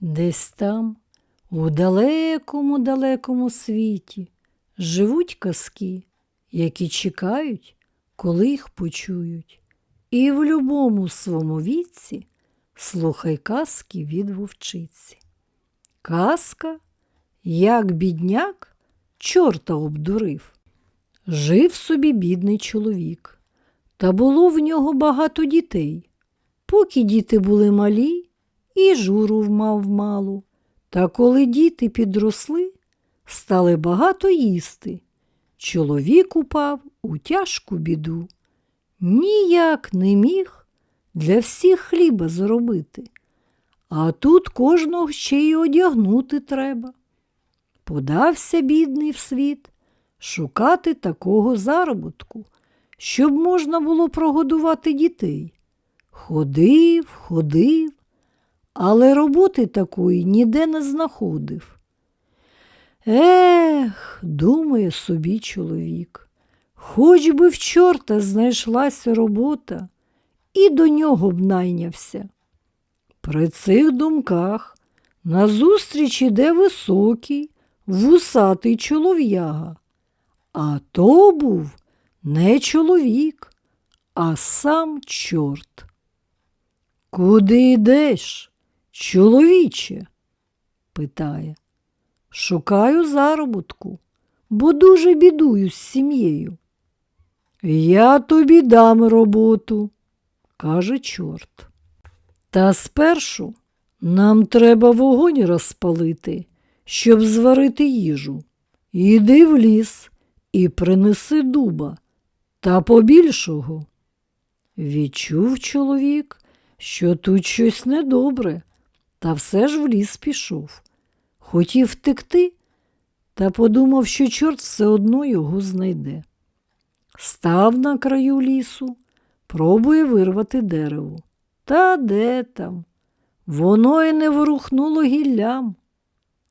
Десь там, у далекому далекому світі, живуть казки, які чекають, коли їх почують. І в любому своєму віці слухай казки від вовчиці. Казка, як бідняк, чорта обдурив. Жив собі бідний чоловік, та було в нього багато дітей. Поки діти були малі, і журу мав малу. Та коли діти підросли, стали багато їсти. Чоловік упав у тяжку біду. Ніяк не міг для всіх хліба заробити. А тут кожного ще й одягнути треба. Подався бідний в світ шукати такого заробітку, щоб можна було прогодувати дітей. Ходив, ходив, але роботи такої ніде не знаходив. Ех, думає собі чоловік, хоч би в чорта знайшлася робота, і до нього б найнявся. При цих думках назустріч іде високий, вусатий чолов'яга, а то був не чоловік, а сам чорт. Куди йдеш, чоловіче? питає. Шукаю заробітку, бо дуже бідую з сім'єю. Я тобі дам роботу, каже чорт. Та спершу нам треба вогонь розпалити, щоб зварити їжу. Іди в ліс і принеси дуба та побільшого. Відчув чоловік, що тут щось недобре, та все ж в ліс пішов. Хотів втекти, та подумав, що чорт все одно його знайде. Став на краю лісу, пробує вирвати дерево. Та де там? Воно й не ворухнуло гіллям.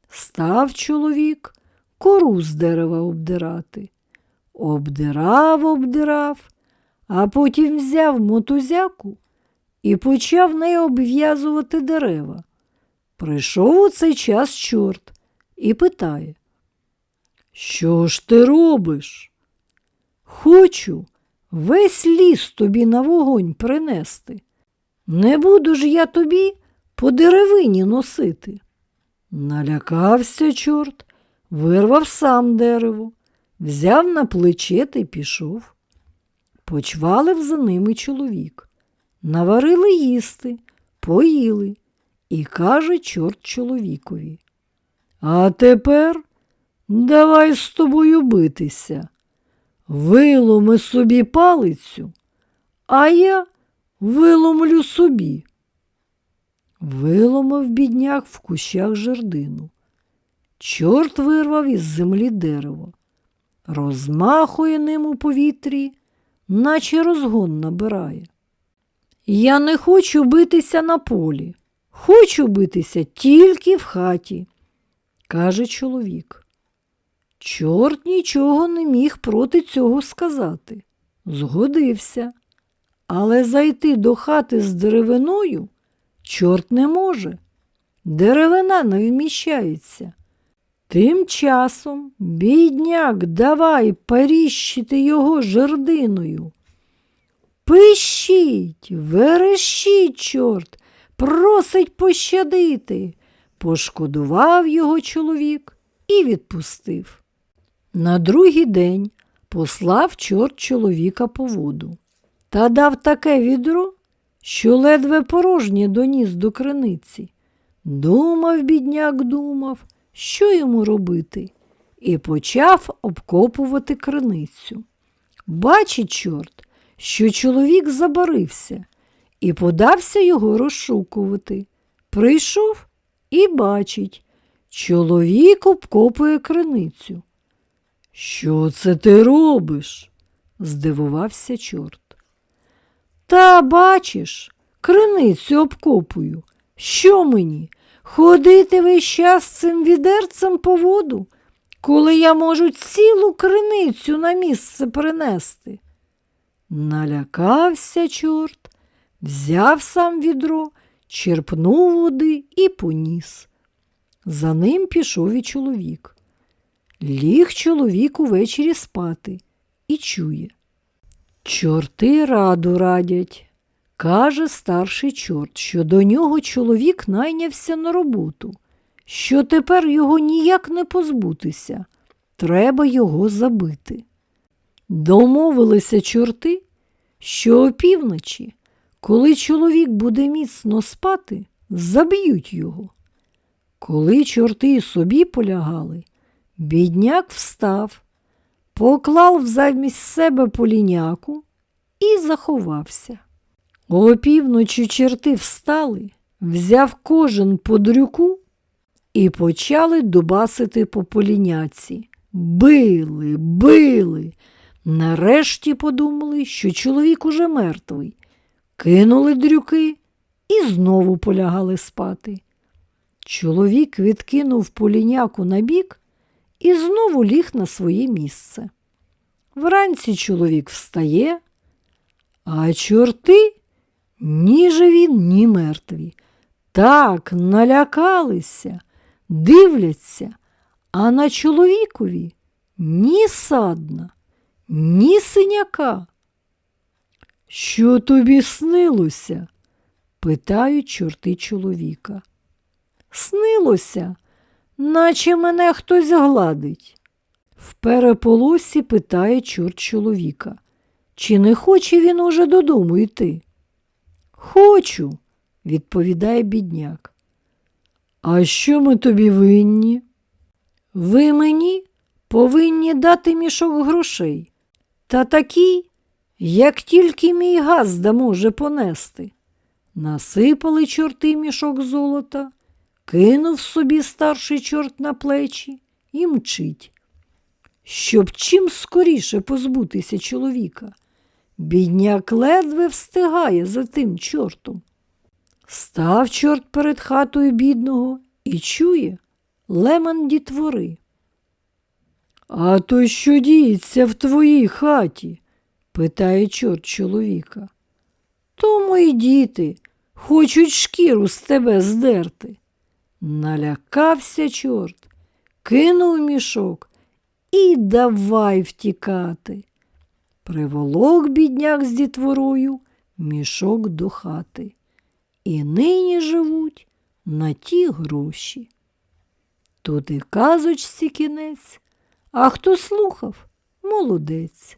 Став чоловік кору з дерева обдирати. Обдирав, обдирав, а потім взяв мотузяку і почав нею обв'язувати дерева. Прийшов у цей час чорт і питає, Що ж ти робиш? Хочу весь ліс тобі на вогонь принести. Не буду ж я тобі по деревині носити. Налякався чорт, вирвав сам дерево, взяв на плече та й пішов. Почвалив за ними чоловік. Наварили їсти, поїли, і каже чорт чоловікові. А тепер давай з тобою битися. Виломи собі палицю, а я виломлю собі. Виломив бідняк в кущах жердину. Чорт вирвав із землі дерево, розмахує ним у повітрі, наче розгон набирає. Я не хочу битися на полі, хочу битися тільки в хаті, каже чоловік. Чорт нічого не міг проти цього сказати. Згодився. Але зайти до хати з деревиною чорт не може. Деревина не вміщається. Тим часом бідняк давай періщити його жердиною. Пищіть, верещіть, чорт, просить пощадити. Пошкодував його чоловік і відпустив. На другий день послав чорт чоловіка по воду та дав таке відро, що ледве порожнє доніс до криниці. Думав, бідняк, думав, що йому робити, і почав обкопувати криницю. Бачить, чорт, що чоловік забарився і подався його розшукувати. Прийшов і бачить, чоловік обкопує криницю. Що це ти робиш? здивувався чорт. Та бачиш, криницю обкопую. Що мені? Ходити весь час цим відерцем по воду, коли я можу цілу криницю на місце принести. Налякався чорт, взяв сам відро, черпнув води і поніс. За ним пішов і чоловік. Ліг чоловік увечері спати і чує. Чорти раду радять. Каже старший чорт, що до нього чоловік найнявся на роботу, що тепер його ніяк не позбутися, треба його забити. Домовилися чорти, що опівночі, коли чоловік буде міцно спати, заб'ють його. Коли чорти собі полягали, бідняк встав, поклав замість себе поліняку і заховався. Опівночі черти встали, взяв кожен по дрюку і почали дубасити по поліняці. Били, били. Нарешті подумали, що чоловік уже мертвий. Кинули дрюки і знову полягали спати. Чоловік відкинув поліняку на бік і знову ліг на своє місце. Вранці чоловік встає, а чорти ні живі, ні мертві. Так налякалися, дивляться, а на чоловікові ні садна, ні синяка. Що тобі снилося? питають чорти чоловіка. Снилося, наче мене хтось гладить. В переполосі питає чорт чоловіка, чи не хоче він уже додому йти? Хочу, відповідає бідняк. А що ми тобі винні? Ви мені повинні дати мішок грошей, та такий, як тільки мій газда може понести. Насипали чорти мішок золота, кинув собі старший чорт на плечі і мчить. Щоб чим скоріше позбутися чоловіка. Бідняк ледве встигає за тим чортом. Став чорт перед хатою бідного і чує лемон дітвори. А то що діється в твоїй хаті? Питає чорт чоловіка. То мої діти хочуть шкіру з тебе здерти. Налякався чорт, кинув мішок і давай втікати. Приволок бідняк з дітворою мішок до хати. І нині живуть на ті гроші. Тут і казочці кінець, а хто слухав, молодець.